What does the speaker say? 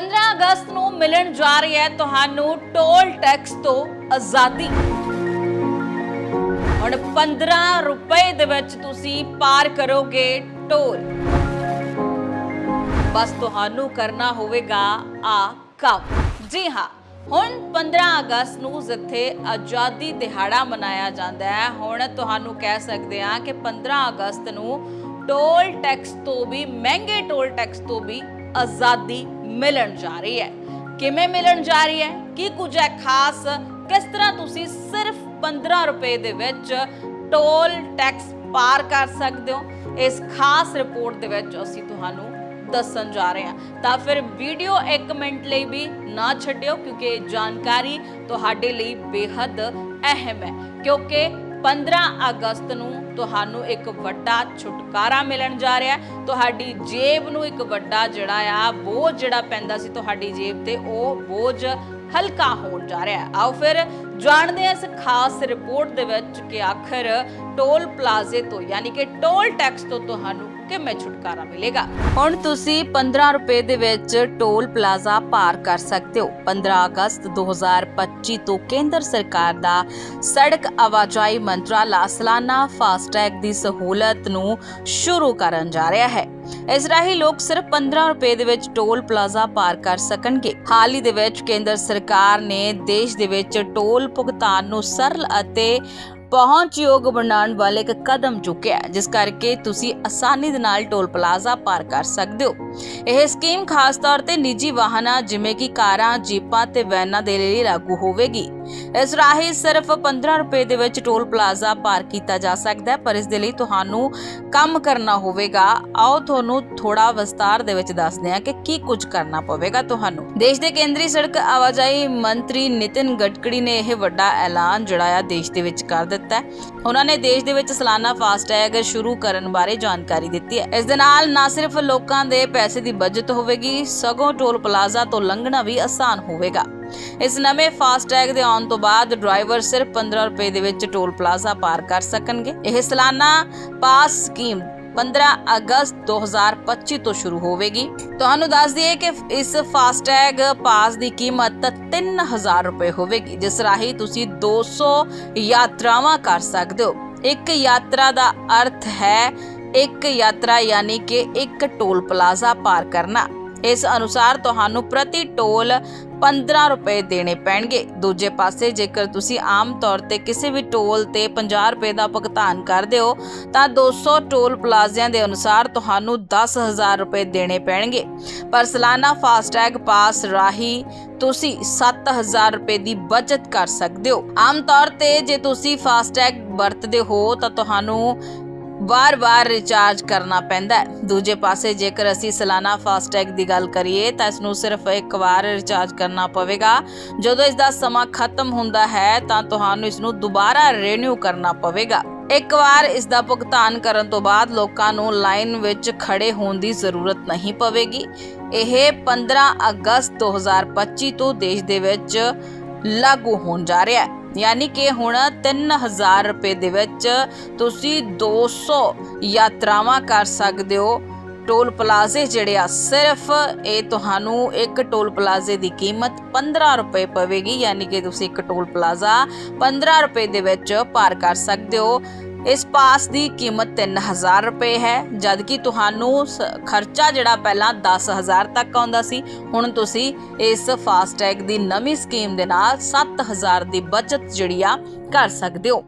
15 ਅਗਸਤ ਨੂੰ ਮਿਲਣ ਜਾ ਰਹੀ ਹੈ ਤੁਹਾਨੂੰ ਟੋਲ ਟੈਕਸ ਤੋਂ ਆਜ਼ਾਦੀ। ਹੁਣ 15 ਰੁਪਏ ਦੇ ਵਿੱਚ ਤੁਸੀਂ ਪਾਰ ਕਰੋਗੇ ਟੋਲ। ਬਸ ਤੁਹਾਨੂੰ ਕਰਨਾ ਹੋਵੇਗਾ ਆ ਕੰਮ। ਜੀ ਹਾਂ, ਹੁਣ 15 ਅਗਸਤ ਨੂੰ ਜਿੱਥੇ ਆਜ਼ਾਦੀ ਦਿਹਾੜਾ ਮਨਾਇਆ ਜਾਂਦਾ ਹੈ, ਹੁਣ ਤੁਹਾਨੂੰ ਕਹਿ ਸਕਦੇ ਹਾਂ ਕਿ 15 ਅਗਸਤ ਨੂੰ ਟੋਲ ਟੈਕਸ ਤੋਂ ਵੀ, ਮਹਿੰਗੇ ਟੋਲ ਟੈਕਸ ਤੋਂ ਵੀ ਆਜ਼ਾਦੀ ਮਿਲਣ ਜਾ ਰਹੀ ਹੈ। ਕਿਵੇਂ ਮਿਲਣ ਜਾ ਰਹੀ ਹੈ? ਕੀ ਕੁਝ ਹੈ ਖਾਸ? ਕਿਸ ਤਰ੍ਹਾਂ ਤੁਸੀਂ ਸਿਰਫ 15 ਰੁਪਏ ਦੇ ਵਿੱਚ ਟੋਲ ਟੈਕਸ ਪਾਰ ਕਰ ਸਕਦੇ ਹੋ? ਇਸ ਖਾਸ ਰਿਪੋਰਟ ਦੇ ਵਿੱਚ ਅਸੀਂ ਤੁਹਾਨੂੰ ਦੱਸਣ ਜਾ ਰਹੇ ਹਾਂ। ਤਾਂ ਫਿਰ ਵੀਡੀਓ 1 ਮਿੰਟ ਲਈ ਵੀ ਨਾ ਛੱਡਿਓ, ਕਿਉਂਕਿ ਇਹ ਜਾਣਕਾਰੀ ਤੁਹਾਡੇ ਲਈ ਬੇहद ਅਹਿਮ ਹੈ। ਕਿਉਂਕਿ 15 ਅਗਸਤ ਨੂੰ ਤੁਹਾਨੂੰ ਇੱਕ ਵੱਡਾ ਛੁਟਕਾਰਾ ਮਿਲਣ ਜਾ ਰਿਹਾ ਹੈ। ਤੁਹਾਡੀ ਜੇਬ ਨੂੰ ਇੱਕ ਵੱਡਾ ਜਿਹੜਾ ਆ ਬੋਝ ਜਿਹੜਾ ਪੈਂਦਾ ਸੀ ਤੁਹਾਡੀ ਜੇਬ ਤੇ, ਉਹ ਬੋਝ ਹਲਕਾ ਹੋਣ ਜਾ ਰਿਹਾ ਹੈ। ਆਓ ਫਿਰ ਜਾਣਦੇ ਹਾਂ ਇਸ ਖਾਸ ਰਿਪੋਰਟ ਦੇ ਵਿੱਚ ਕਿ ਆਖਰ ਟੋਲ ਪਲਾਜ਼ੇ ਤੋਂ, ਯਾਨੀ ਕਿ ਟੋਲ ਟੈਕਸ ਤੋਂ ਤੁਹਾਨੂੰ ਕਿਵੇਂ ਛੁਟਕਾਰਾ ਮਿਲੇਗਾ? ਹੁਣ ਤੁਸੀਂ 15 ਰੁਪਏ ਦੇ ਵਿੱਚ ਟੋਲ ਪਲਾਜ਼ਾ ਪਾਰ ਕਰ ਸਕਦੇ ਹੋ। 15 ਅਗਸਤ 2025 ਤੋਂ ਕੇਂਦਰ ਸਰਕਾਰ ਦਾ ਸੜਕ ਆਵਾਜਾਈ ਮੰਤਰਾਲਾ ਸਾਲਾਨਾ ਫਾਸਟੈਗ ਦੀ ਸਹੂਲਤ ਨੂੰ ਸ਼ੁਰੂ ਕਰਨ ਜਾ ਰਿਹਾ ਹੈ। ਇਸ ਰਾਹੀਂ ਲੋਕ ਸਿਰਫ 15 ਰੁਪਏ ਦੇ ਵਿੱਚ ਟੋਲ ਪਲਾਜ਼ਾ ਪਾਰ ਕਰ ਸਕਣਗੇ। ਹਾਲ ਹੀ ਦੇ ਵਿੱਚ ਕੇਂਦਰ ਸਰਕਾਰ ਨੇ ਦੇਸ਼ ਦੇ ਵਿੱਚ ਟੋਲ ਭੁਗਤਾਨ ਨੂੰ ਸਰਲ ਅਤੇ ਪਹੁੰਚਯੋਗ ਬਣਾਉਣ ਵਾਲੇ ਇੱਕ ਕਦਮ ਚੁੱਕਿਆ ਜਿਸ ਕਰਕੇ ਤੁਸੀਂ ਆਸਾਨੀ ਦੇ ਨਾਲ ਟੋਲ ਪਲਾਜ਼ਾ ਪਾਰ ਕਰ ਸਕਦੇ ਹੋ। ਇਹ ਸਕੀਮ ਖਾਸ ਤੌਰ ਤੇ ਨਿੱਜੀ ਵਾਹਨਾਂ, ਜਿਵੇਂ ਕਿ ਕਾਰਾਂ, ਜੀਪਾਂ ਤੇ ਵੈਨਾਂ ਦੇ ਲਈ ਲਾਗੂ ਹੋਵੇਗੀ। ਇਸ ਰਾਹੀਂ ਸਿਰਫ 15 ਰੁਪਏ ਦੇ ਵਿੱਚ ਟੋਲ ਪਲਾਜ਼ਾ ਪਾਰ ਕੀਤਾ ਜਾ ਸਕਦਾ ਹੈ, ਪਰ ਇਸ ਦੇ ਲਈ ਤੁਹਾਨੂੰ ਕੰਮ ਕਰਨਾ ਹੋਵੇਗਾ। ਆਓ, ਤੁਹਾਨੂੰ ਥੋੜਾ ਵਿਸਤਾਰ ਦੇ ਵਿੱਚ ਦੱਸਦੇ ਹਾਂ ਕਿ ਕੀ ਕੁਝ ਕਰਨਾ ਪਵੇਗਾ ਤੁਹਾਨੂੰ। ਦੇਸ਼ ਦੇ ਕੇਂਦਰੀ ਸੜਕ ਆਵਾਜਾਈ ਮੰਤਰੀ ਨਿਤਿਨ ਗਡਕਰੀ ਨੇ ਇਹ ਵੱਡਾ ਐਲਾਨ ਜਿਹੜਾ ਆ ਦੇਸ਼ ਦੇ ਵਿੱਚ ਕਰ ਦਿੱਤਾ। ਹੈ। ਉਹਨਾਂ ਨੇ ਦੇਸ਼ ਦੇ ਵਿੱਚ ਸਾਲਾਨਾ ਫਾਸਟੈਗ ਸ਼ੁਰੂ ਕਰਨ ਬਾਰੇ ਜਾਣਕਾਰੀ ਦਿੱਤੀ ਹੈ। ਇਸ ਦੇ ਨਾਲ ਨਾ ਸਿਰਫ ਲੋਕਾਂ ਦੇ ਪੈਸੇ ਦੀ ਬਚਤ ਹੋਵੇਗੀ, ਸਗੋਂ ਟੋਲ ਪਲਾਜ਼ਾ ਤੋਂ ਲੰਘਣਾ ਵੀ ਆਸਾਨ ਹੋਵੇਗਾ। ਇਸ ਨਵੇਂ ਫਾਸਟੈਗ ਦੇ ਆਉਣ ਤੋਂ ਬਾਅਦ ਡਰਾਈਵਰ ਸਿਰਫ 15 ਰੁਪਏ ਦੇ ਵਿੱਚ ਟੋਲ ਪਲਾਜ਼ਾ ਪਾਰ ਕਰ ਸਕਣਗੇ। ਇਹ ਸਾਲਾਨਾ ਪਾਸ ਸਕੀਮ 15 ਅਗਸਤ 2025 ਤੋਂ ਸ਼ੁਰੂ ਹੋਵੇਗੀ। ਤੁਹਾਨੂੰ ਦੱਸ ਦਈਏ ਕਿ ਇਸ ਫਾਸਟੈਗ ਪਾਸ ਦੀ ਕੀਮਤ 3000 ਰੁਪਏ ਹੋਵੇਗੀ, ਜਿਸ ਰਾਹੀਂ ਤੁਸੀਂ 200 ਯਾਤਰਾਵਾਂ ਕਰ ਸਕਦੇ ਹੋ। ਇੱਕ ਯਾਤਰਾ ਦਾ ਅਰਥ ਹੈ ਇੱਕ ਯਾਤਰਾ ਯਾਨੀ ਕਿ ਇੱਕ ਟੋਲ ਪਲਾਜ਼ਾ ਪਾਰ ਕਰਨਾ। ਇਸ ਅਨੁਸਾਰ ਤੁਹਾਨੂੰ ਪ੍ਰਤੀ ਟੋਲ 15 ਰੁਪਏ ਦੇਣੇ ਪੈਣਗੇ। ਦੂਜੇ ਪਾਸੇ ਜੇਕਰ ਤੁਸੀਂ ਆਮ ਤੌਰ ਤੇ ਕਿਸੇ ਵੀ ਟੋਲ ਤੇ 50 ਰੁਪਏ ਦਾ ਭੁਗਤਾਨ ਕਰਦੇ ਹੋ, ਤਾਂ 200 ਟੋਲ ਪਲਾਜ਼ਿਆਂ ਦੇ ਅਨੁਸਾਰ ਤੁਹਾਨੂੰ 10000 ਰੁਪਏ ਦੇਣੇ ਪੈਣਗੇ। ਪਰ ਸਾਲਾਨਾ ਫਾਸਟੈਗ ਪਾਸ ਰਾਹੀਂ ਤੁਸੀਂ 7000 ਰੁਪਏ ਦੀ ਬਚਤ ਕਰ ਸਕਦੇ ਹੋ। ਆਮ ਤੌਰ ਤੇ ਜੇ ਤੁਸੀਂ ਫਾਸਟੈਗ ਵਰਤਦੇ ਹੋ, ਤਾਂ ਤੁਹਾਨੂੰ ਵਾਰ-ਵਾਰ ਰਿਚਾਰਜ ਕਰਨਾ ਪੈਂਦਾ ਹੈ। ਦੂਜੇ ਪਾਸੇ ਜੇਕਰ ਅਸੀਂ ਸਾਲਾਨਾ ਫਾਸਟੈਗ ਦੀ ਗੱਲ ਕਰੀਏ, ਤਾਂ ਇਸ ਨੂੰ ਸਿਰਫ ਇੱਕ ਵਾਰ ਰਿਚਾਰਜ ਕਰਨਾ ਪਵੇਗਾ। ਜਦੋਂ ਇਸ ਦਾ ਸਮਾਂ ਖਤਮ ਹੁੰਦਾ ਹੈ, ਤਾਂ ਤੁਹਾਨੂੰ ਇਸ ਨੂੰ ਦੁਬਾਰਾ ਰੀਨਿਊ ਕਰਨਾ ਪਵੇਗਾ। ਇੱਕ ਵਾਰ ਇਸ ਦਾ ਭੁਗਤਾਨ ਕਰਨ ਤੋਂ ਬਾਅਦ ਲੋਕਾਂ ਨੂੰ ਲਾਈਨ ਵਿੱਚ ਖੜੇ ਹੋਣ ਦੀ ਜ਼ਰੂਰਤ ਨਹੀਂ ਪਵੇਗੀ। ਇਹ 15 ਅਗਸਤ 2025 ਤੋਂ ਦੇਸ਼ ਦੇ ਵਿੱਚ ਲਾਗੂ ਹੋਣ ਜਾ ਰਿਹਾ ਹੈ। ਯਾਨੀ ਕਿ ਹੁਣ 3000 ਰੁਪਏ ਦੇ ਵਿੱਚ ਤੁਸੀਂ 200 ਯਾਤਰਾਵਾਂ ਕਰ ਸਕਦੇ ਹੋ। ਟੋਲ ਪਲਾਜ਼ੇ ਜਿਹੜੇ ਆ, ਸਿਰਫ ਇਹ ਤੁਹਾਨੂੰ ਇੱਕ ਟੋਲ ਪਲਾਜ਼ੇ ਦੀ ਕੀਮਤ 15 ਰੁਪਏ ਪਵੇਗੀ। ਯਾਨੀ ਕਿ ਤੁਸੀਂ ਇੱਕ ਟੋਲ ਪਲਾਜ਼ਾ 15 ਰੁਪਏ ਦੇ ਵਿੱਚ ਪਾਰ ਕਰ ਸਕਦੇ ਹੋ। ਇਸ ਪਾਸ ਦੀ ਕੀਮਤ 3000 ਰੁਪਏ ਹੈ ਜਦ ਕਿ ਤੁਹਾਨੂੰ ਸ- ਖਰਚਾ ਜਿਹੜਾ ਪਹਿਲਾਂ 10000 ਤੱਕ ਆਉਂਦਾ ਸੀ, ਹੁਣ ਤੁਸੀਂ ਇਸ ਫਾਸਟੈਗ ਦੀ ਨਵੀਂ ਸਕੀਮ ਦੇ ਨਾਲ 7000 ਦੀ ਬਚਤ ਜਿਹੜੀ ਆ, ਕਰ ਸਕਦੇ ਹੋ।